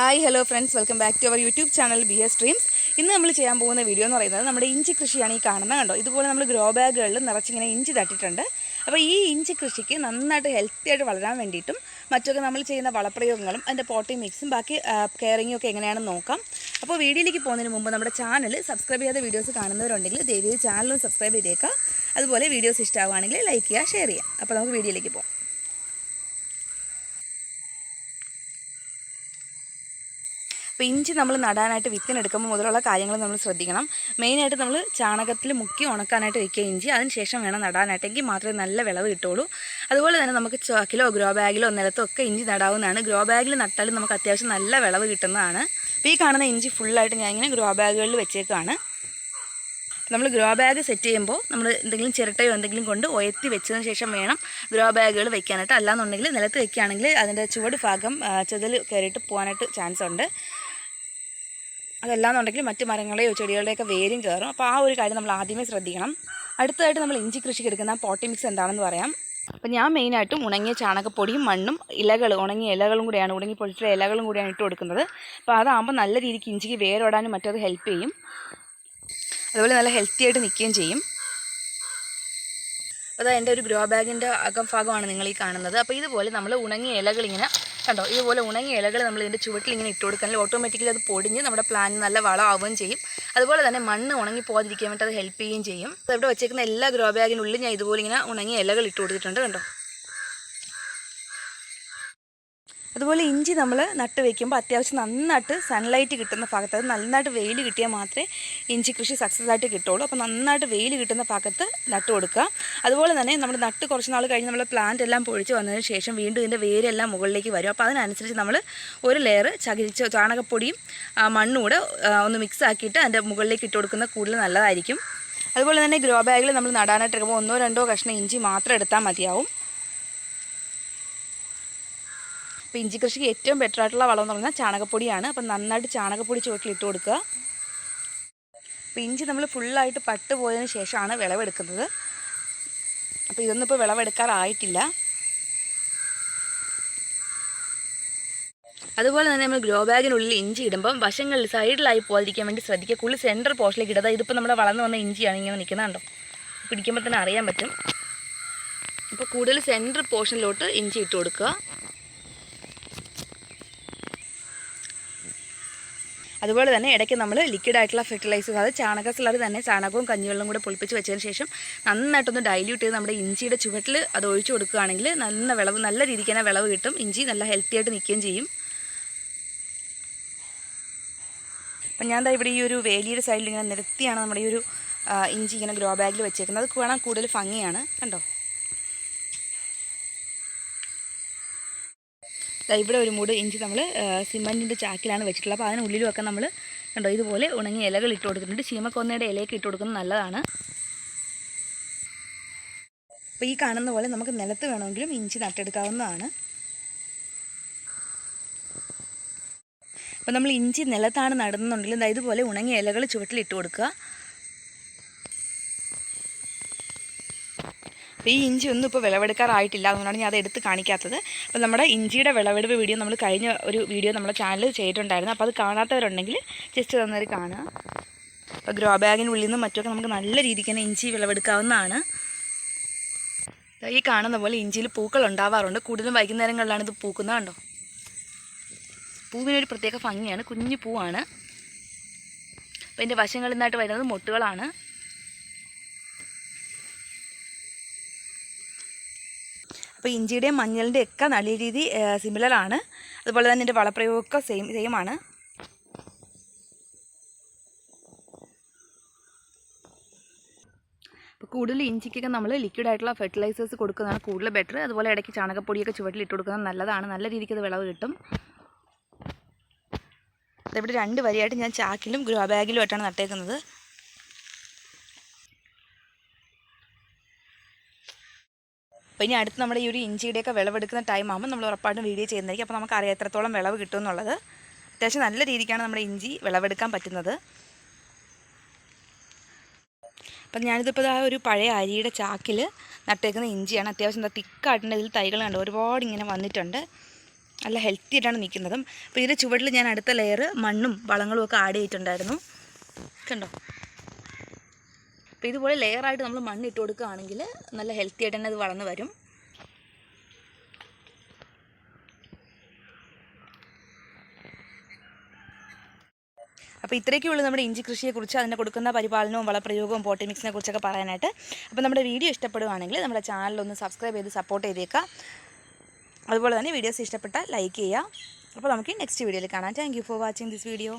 Hi hello friends welcome back to our YouTube channel B S dreams ഇന്ന് നമ്മൾ ചെയ്യാൻ പോകുന്ന വീഡിയോ എന്ന് പറയുന്നത് നമ്മുടെ ഇഞ്ചി കൃഷിയാണ് ഈ കാണുന്നത് കണ്ടോ? ഇതുപോലെ നമ്മൾ ഗ്രോ ബാഗുകളിൽ നിറച്ചിങ്ങനെ ഇഞ്ചി തട്ടിയിട്ടുണ്ട്. അപ്പോൾ ഈ ഇഞ്ചി കൃഷിക്ക് നന്നായിട്ട് ഹെൽത്തി ആയിട്ട് വളരാൻ വേണ്ടിയിട്ടും മറ്റൊക്കെ നമ്മൾ ചെയ്യുന്ന വളപ്രയോഗങ്ങളും അതിന്റെ പോട്ടി മിക്സും ബാക്കി കെയറിങ്ങും ഒക്കെ എങ്ങനെയാണെന്ന് നോക്കാം. അപ്പോൾ വീഡിയോയിലേക്ക് പോകുന്നതിന് മുമ്പ് നമ്മുടെ ചാനൽ സബ്സ്ക്രൈബ് ചെയ്യാത്ത വീഡിയോസ് കാണുന്നവരുണ്ടെങ്കിൽ ദയവ് ചാനലും സബ്സ്ക്രൈബ് ചെയ്തേക്കാം അതുപോലെ വീഡിയോസ് ഇഷ്ടമാവുകയാണെങ്കിൽ ലൈക്ക് ചെയ്യുക ഷെയർ ചെയ്യുക. അപ്പോൾ നമുക്ക് വീഡിയോയിലേക്ക് പോകാം. അപ്പോൾ ഇഞ്ചി നമ്മൾ നടാനായിട്ട് വിത്തിനെടുക്കുമ്പോൾ മുതലുള്ള കാര്യങ്ങൾ നമ്മൾ ശ്രദ്ധിക്കണം. മെയിനായിട്ട് നമ്മൾ ചാണകത്തിൽ മുക്കി ഉണക്കാനായിട്ട് വെക്കുക ഇഞ്ചി. അതിന് ശേഷം വേണം നടാനായിട്ടെങ്കിൽ മാത്രമേ നല്ല വിളവ് കിട്ടുള്ളൂ. അതുപോലെ തന്നെ നമുക്ക് ചോക്കിലോ ഗ്രോ ബാഗിലോ നിലത്തോ ഒക്കെ ഇഞ്ചി നടാവുന്നതാണ്. ഗ്രോ ബാഗിൽ നട്ടാലും നമുക്ക് അത്യാവശ്യം നല്ല വിളവ് കിട്ടുന്നതാണ്. അപ്പോൾ ഈ കാണുന്ന ഇഞ്ചി ഫുള്ളായിട്ട് ഞാൻ ഇങ്ങനെ ഗ്രോ ബാഗുകളിൽ വെച്ചേക്കാണ്. നമ്മൾ ഗ്രോ ബാഗ് സെറ്റ് ചെയ്യുമ്പോൾ നമ്മൾ എന്തെങ്കിലും ചിരട്ടയോ എന്തെങ്കിലും കൊണ്ട് ഉയർത്തി വെച്ചതിന് ശേഷം വേണം ഗ്രോ ബാഗുകൾ വെക്കാനായിട്ട്. അല്ലാന്നുണ്ടെങ്കിൽ നിലത്ത് വെക്കുകയാണെങ്കിൽ അതിന്റെ ചുവട് ഭാഗം ചെതൽ കയറിയിട്ട് പോകാനായിട്ട് ചാൻസ് ഉണ്ട്. അതല്ലാന്നുണ്ടെങ്കിൽ മറ്റ് മരങ്ങളെയോ ചെടികളുടെയൊക്കെ വേരും കയറും. അപ്പോൾ ആ ഒരു കാര്യം നമ്മൾ ആദ്യമേ ശ്രദ്ധിക്കണം. അടുത്തതായിട്ട് നമ്മൾ ഇഞ്ചി കൃഷിക്ക് എടുക്കുന്ന പോട്ടി മിക്സ് എന്താണെന്ന് പറയാം. അപ്പോൾ ഞാൻ മെയിനായിട്ടും ഉണങ്ങിയ ചാണകപ്പൊടിയും മണ്ണും ഇലകൾ ഉണങ്ങിയ ഇലകളും കൂടിയാണ് ഉണങ്ങി പൊടിച്ചിട്ടുള്ള ഇലകളും കൂടിയാണ് ഇട്ട് കൊടുക്കുന്നത്. അപ്പോൾ അതാകുമ്പോൾ നല്ല രീതിക്ക് ഇഞ്ചിക്ക് വേരോടാനും മറ്റത് ഹെൽപ്പ് ചെയ്യും. അതുപോലെ നല്ല ഹെൽത്തി ആയിട്ട് നിൽക്കുകയും ചെയ്യും. അപ്പോൾ എന്റെ ഒരു ഗ്രോ ബാഗിന്റെ അകംഭാഗമാണ് നിങ്ങൾ ഈ കാണുന്നത്. അപ്പോൾ ഇതുപോലെ നമ്മൾ ഉണങ്ങിയ ഇലകൾ ഇങ്ങനെ കണ്ടോ? ഇതുപോലെ ഉണങ്ങിയ ഇലകൾ നമ്മൾ ഇതിന്റെ ചുവട്ടിൽ ഇങ്ങനെ ഇട്ട് കൊടുക്കാൻ ഓട്ടോമാറ്റിക്കലി അത് പൊടിഞ്ഞ് നമ്മുടെ പ്ലാന്റ് നല്ല വളമാവുകയും ചെയ്യും. അതുപോലെ തന്നെ മണ്ണ് ഉണങ്ങി പോകാതിരിക്കാൻ വേണ്ടി അത് ഹെൽപ്പ് ചെയ്യുകയും ചെയ്യും. ഇവിടെ വെച്ചേക്കുന്ന എല്ലാ ഗ്രോ ബാഗിനുള്ളിൽ ഞാൻ ഇതുപോലെ ഇങ്ങനെ ഉണങ്ങിയ ഇലകൾ ഇട്ട് കൊടുത്തിട്ടുണ്ട് കണ്ടോ? അതുപോലെ ഇഞ്ചി നമ്മൾ നട്ട് വയ്ക്കുമ്പോൾ അത്യാവശ്യം നന്നായിട്ട് സൺലൈറ്റ് കിട്ടുന്ന ഭാഗത്ത് അത് നന്നായിട്ട് വെയിൽ കിട്ടിയാൽ മാത്രമേ ഇഞ്ചി കൃഷി സക്സസ് ആയിട്ട് കിട്ടുള്ളൂ അപ്പോൾ നന്നായിട്ട് വെയിൽ കിട്ടുന്ന ഭാഗത്ത് നട്ട് കൊടുക്കുക. അതുപോലെ തന്നെ നമ്മൾ നട്ട് കുറച്ച് നാൾ കഴിഞ്ഞ് നമ്മൾ പ്ലാന്റ് എല്ലാം പൊഴിച്ച് വന്നതിന് ശേഷം വീണ്ടും ഇതിന്റെ വേരെല്ലാം മുകളിലേക്ക് വരും. അപ്പോൾ അതിനനുസരിച്ച് നമ്മൾ ഒരു ലെയർ ചകിരിച്ച ചാണകപ്പൊടിയും മണ്ണും കൂടെ ഒന്ന് മിക്സ് ആക്കിയിട്ട് അതിന്റെ മുകളിലേക്ക് ഇട്ട് കൊടുക്കുന്ന കൂടുതൽ നല്ലതായിരിക്കും. അതുപോലെ തന്നെ ഗ്രോ ബാഗിൽ നമ്മൾ നടാനായിട്ട് എടുക്കുമ്പോൾ ഒന്നോ രണ്ടോ കഷ്ണം ഇഞ്ചി മാത്രം എടുത്താൽ മതിയാവും. അപ്പോൾ ഇഞ്ചി കൃഷിക്ക് ഏറ്റവും ബെറ്റർ ആയിട്ടുള്ള വളം എന്ന് പറഞ്ഞാൽ ചാണകപ്പൊടിയാണ്. അപ്പം നന്നായിട്ട് ചാണകപ്പൊടി ചുവട്ടിലിട്ട് കൊടുക്കുക. അപ്പോൾ ഇഞ്ചി നമ്മൾ ഫുള്ളായിട്ട് പട്ട് പോയതിന് ശേഷമാണ് വിളവെടുക്കുന്നത്. അപ്പോൾ ഇതൊന്നും ഇപ്പോൾ വിളവെടുക്കാറായിട്ടില്ല. അതുപോലെ തന്നെ നമ്മൾ ഗ്രോ ബാഗിനുള്ളിൽ ഇഞ്ചി ഇടുമ്പം വശങ്ങളിൽ സൈഡിലായി പോകാതിരിക്കാൻ വേണ്ടി ശ്രദ്ധിക്കുക. കുളി സെന്റർ പോർഷനിലേക്ക് ഇടുക. ഇതിപ്പോൾ നമ്മൾ വളർന്നു വന്ന ഇഞ്ചിയാണ് ഇങ്ങനെ നിൽക്കുന്നുണ്ടോ പിടിക്കുമ്പോൾ തന്നെ അറിയാൻ പറ്റും. അപ്പോൾ കൂടുതൽ സെന്റർ പോർഷനിലോട്ട് ഇഞ്ചി ഇട്ട് കൊടുക്കുക. അതുപോലെ തന്നെ ഇടയ്ക്ക് നമ്മൾ ലിക്വിഡ് ആയിട്ടുള്ള ഫെർട്ടിലൈസേഴ്സ് അത് ചാണക സ്ലറി തന്നെ ചാണകവും കഞ്ഞിവെള്ളം കൂടെ പൊളിപ്പിച്ച് വെച്ചതിന് ശേഷം നന്നായിട്ടൊന്ന് ഡൈല്യൂട്ട് ചെയ്ത് നമ്മുടെ ഇഞ്ചിയുടെ ചുവട്ടിൽ അത് ഒഴിച്ചു കൊടുക്കുകയാണെങ്കിൽ നല്ല വിളവ് നല്ല രീതിക്ക് തന്നെ വിളവ് കിട്ടും. ഇഞ്ചി നല്ല ഹെൽത്തി ആയിട്ട് നിൽക്കുകയും ചെയ്യും. അപ്പം ഞാൻ ദാ ഇവിടെ ഈ ഒരു വേലിയുടെ സൈഡിൽ ഇങ്ങനെ നിരത്തിയാണ് നമ്മുടെ ഈ ഒരു ഇഞ്ചി ഇങ്ങനെ ഗ്രോ ബാഗിൽ വെച്ചേക്കുന്നത്. അത് കാണാൻ കൂടുതൽ ഭംഗിയാണ്. കണ്ടോ? ഇവിടെ ഒരു മൂട് ഇഞ്ചി നമ്മൾ സിമന്റിന്റെ ചാക്കിലാണ് വെച്ചിട്ടുള്ളത്. അപ്പോൾ അതിനുള്ളിലുമൊക്കെ നമ്മൾ കണ്ടോ ഇതുപോലെ ഉണങ്ങിയ ഇലകൾ ഇട്ട് കൊടുക്കുന്നുണ്ട്. ചീമക്കൊന്നയുടെ ഇലയൊക്കെ ഇട്ട് കൊടുക്കുന്നത് നല്ലതാണ്. അപ്പോൾ ഈ കാണുന്ന പോലെ നമുക്ക് നിലത്ത് വേണമെങ്കിലും ഇഞ്ചി നട്ടെടുക്കാവുന്നതാണ്. അപ്പോൾ നമ്മൾ ഇഞ്ചി നിലത്താണ് നടുന്നുണ്ടെങ്കിൽ ഇതുപോലെ ഉണങ്ങിയ ഇലകൾ ചുവട്ടിലിട്ട് കൊടുക്കുക. അപ്പോൾ ഈ ഇഞ്ചി ഒന്നും ഇപ്പോൾ വിളവെടുക്കാറായിട്ടില്ല. അതുകൊണ്ടാണ് ഞാൻ അത് എടുത്ത് കാണിക്കാത്തത്. അപ്പോൾ നമ്മുടെ ഇഞ്ചിയുടെ വിളവെടുപ്പ് വീഡിയോ നമ്മൾ കഴിഞ്ഞ ഒരു വീഡിയോ നമ്മുടെ ചാനൽ ചെയ്തിട്ടുണ്ടായിരുന്നു. അപ്പോൾ അത് കാണാത്തവരുണ്ടെങ്കിൽ ജസ്റ്റ് തന്നൊരു കാണുക. അപ്പോൾ ഗ്രോ ബാഗിനുള്ളിൽ നിന്നും മറ്റൊക്കെ നമുക്ക് നല്ല രീതിക്ക് തന്നെ ഇഞ്ചി വിളവെടുക്കാവുന്നതാണ്. ഈ കാണുന്ന പോലെ ഇഞ്ചിയിൽ പൂക്കൾ ഉണ്ടാവാറുണ്ട്. കൂടുതലും വൈകുന്നേരങ്ങളിലാണ് ഇത് പൂക്കുന്നത് കണ്ടോ? പൂവിനൊരു പ്രത്യേക ഭംഗിയാണ്. കുഞ്ഞു പൂവാണ്. അപ്പോൾ ഇതിന്റെ വശങ്ങളിൽ നിന്നായിട്ട് വരുന്നത് മൊട്ടുകളാണ്. അപ്പോൾ ഇഞ്ചിയുടെയും മഞ്ഞളിന്റെ ഒക്കെ നല്ല രീതി സിമിലറാണ് അതുപോലെ തന്നെ എന്റെ വളപ്രയോഗമൊക്കെ സെയിം ആണ്. അപ്പോൾ കൂടുതൽ ഇഞ്ചിക്കൊക്കെ നമ്മൾ ലിക്വിഡ് ആയിട്ടുള്ള ഫെർട്ടിലൈസേഴ്സ് കൊടുക്കുന്നതാണ് കൂടുതൽ ബെറ്റർ അതുപോലെ ഇടയ്ക്ക് ചാണകപ്പൊടിയൊക്കെ ചുവട്ടിൽ ഇട്ട് കൊടുക്കുന്നത് നല്ലതാണ്. നല്ല രീതിക്ക് അത് വിളവ് കിട്ടും. ഇവിടെ രണ്ട് വരിയായിട്ട് ഞാൻ ചാക്കിലും ഗ്രോ ബാഗിലുമായിട്ടാണ് നട്ടേക്കുന്നത്. അപ്പോൾ ഇനി അടുത്ത് നമ്മുടെ ഈ ഒരു ഇഞ്ചിയുടെയൊക്കെ വിളവെടുക്കുന്ന ടൈം ആകുമ്പോൾ നമ്മൾ ഉറപ്പായിട്ടും വീഡിയോ ചെയ്യുന്നതായിരിക്കും. അപ്പോൾ നമുക്ക് അറിയാം എത്രത്തോളം വിളവ് കിട്ടും എന്നുള്ളത് അത്യാവശ്യം നല്ല രീതിക്കാണ് നമ്മുടെ ഇഞ്ചി വിളവെടുക്കാൻ പറ്റുന്നത്. അപ്പം ഞാനിതിപ്പോൾ ആ ഒരു പഴയ അരിയുടെ ചാക്കിൽ നട്ടേക്കുന്ന ഇഞ്ചിയാണ്. അത്യാവശ്യം എന്താ തിക്കായിട്ടുണ്ട്. ഇതിൽ തൈകൾ കണ്ടോ? ഒരുപാട് ഇങ്ങനെ വന്നിട്ടുണ്ട്. നല്ല ഹെൽത്തി ആയിട്ടാണ് നിൽക്കുന്നതും. അപ്പോൾ ഇതിന്റെ ചുവട്ടിൽ ഞാൻ അടുത്ത ലെയർ മണ്ണും വളങ്ങളും ഒക്കെ ആഡ് ചെയ്തിട്ടുണ്ടായിരുന്നു. കണ്ടോ? അപ്പോൾ ഇതുപോലെ ലെയറായിട്ട് നമ്മൾ മണ്ണ് ഇട്ട് കൊടുക്കുകയാണെങ്കിൽ നല്ല ഹെൽത്തി ആയിട്ട് തന്നെ അത് വളർന്ന് വരും. അപ്പോൾ ഇത്രയൊക്കെ ഉള്ളൂ നമ്മുടെ ഇഞ്ചി കൃഷിയെക്കുറിച്ച് അതിനെ കൊടുക്കുന്ന പരിപാലനവും വളപ്രയോഗവും പോട്ടി മിക്സിനെ കുറിച്ചൊക്കെ പറയാനായിട്ട്. അപ്പോൾ നമ്മുടെ വീഡിയോ ഇഷ്ടപ്പെടുകയാണെങ്കിൽ നമ്മുടെ ചാനലൊന്ന് സബ്സ്ക്രൈബ് ചെയ്ത് സപ്പോർട്ട് ചെയ്തേക്കുക അതുപോലെ തന്നെ വീഡിയോസ് ഇഷ്ടപ്പെട്ടാൽ ലൈക്ക് ചെയ്യുക അപ്പോൾ നമുക്ക് നെക്സ്റ്റ് വീഡിയോയിൽ കാണാം. Thank for watching this video